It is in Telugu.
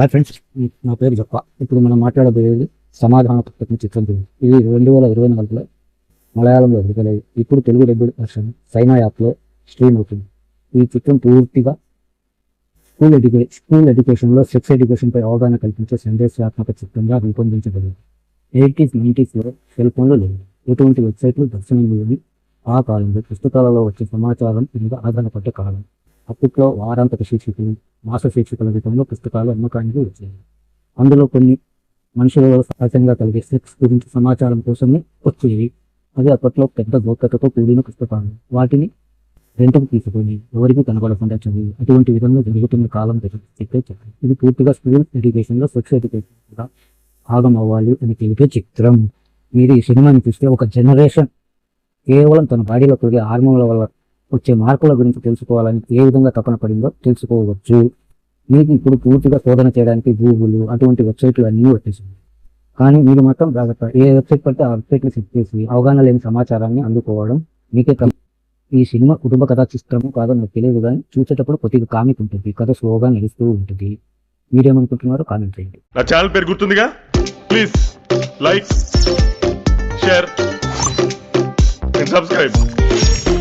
హాయ్ ఫ్రెండ్స్ నా పేరు జప్ప. ఇప్పుడు మనం మాట్లాడబోయేది సమాధాన పుస్తకం చిత్రం గురించి ఇది రెండు వేల ఇరవై నాలుగులో మలయాళంలో విడుదలయ్యి ఇప్పుడు తెలుగు డెబ్యూడ్ వర్షన్ సైనా యాప్లో స్ట్రీమ్ అవుతుంది. ఈ చిత్రం పూర్తిగా స్కూల్ ఎడ్యుకే స్కూల్ ఎడ్యుకేషన్లో సెక్స్ ఎడ్యుకేషన్పై అవగాహన కల్పించే సందేశాత్మక చిత్రంగా రూపొందించబడింది. ఎయిటీస్ నైంటీస్లో సెల్ ఫోన్లు లేవు. ఎటువంటి వెబ్సైట్లు దర్శనం లేని ఆ కాలంలో పుస్తకాలలో వచ్చే సమాచారం మీద ఆధారపడ్డ కాలం. అప్పట్లో వారాంతక శీర్షికలు మాస శీర్షికల రూపంలో పుస్తకాలు అమ్మకానికి వచ్చాయి. అందులో కొన్ని మనుషులలో సహజంగా కలిగే సెక్స్ గురించి సమాచారం కోసమే వచ్చేవి. అది అప్పట్లో పెద్ద గోప్యతతో కూడిన పుస్తకాలు. వాటిని రెంటకు తీసుకొని ఎవరికి కనబడకుండా చదివి అటువంటి విధంగా జరుగుతున్న కాలం చెప్పే చిత్రం ఇది పూర్తిగా స్కూల్ ఎడ్యుకేషన్లో సెక్స్ ఎడ్యుకేషన్ కూడా భాగం అవ్వాలి అని తెలిపే చిత్రం. మీరు ఈ సినిమాని చూస్తే ఒక జనరేషన్ కేవలం తన బాడీలో పెరిగే హార్మోన్ల వల్ల వచ్చే మార్పుల గురించి తెలుసుకోవాలని ఏ విధంగా తపన పడిందో తెలుసుకోవచ్చు. మీకు ఇప్పుడు పూర్తిగా శోధన చేయడానికి గూగుల్ అటువంటి వెబ్సైట్లు అన్నీ వచ్చేసింది. కానీ మీరు మాత్రం జాగ్రత్త. ఏ వెబ్సైట్ పడితే ఆ వెబ్సైట్ని సెట్ చేసి అవగాహన లేని సమాచారాన్ని అందుకోవడం మీకే ఈ సినిమా కుటుంబ కథా చిత్రము కాదో నాకు తెలియదు కానీ చూసేటప్పుడు కొద్దిగా కామిక్ ఉంటుంది. కథ స్లోగా నడుస్తూ ఉంటుంది. మీరేమనుకుంటున్నారో కామెంట్ చేయండి. నా ఛానల్ పేరు గుర్తుందిగా? Please like share subscribe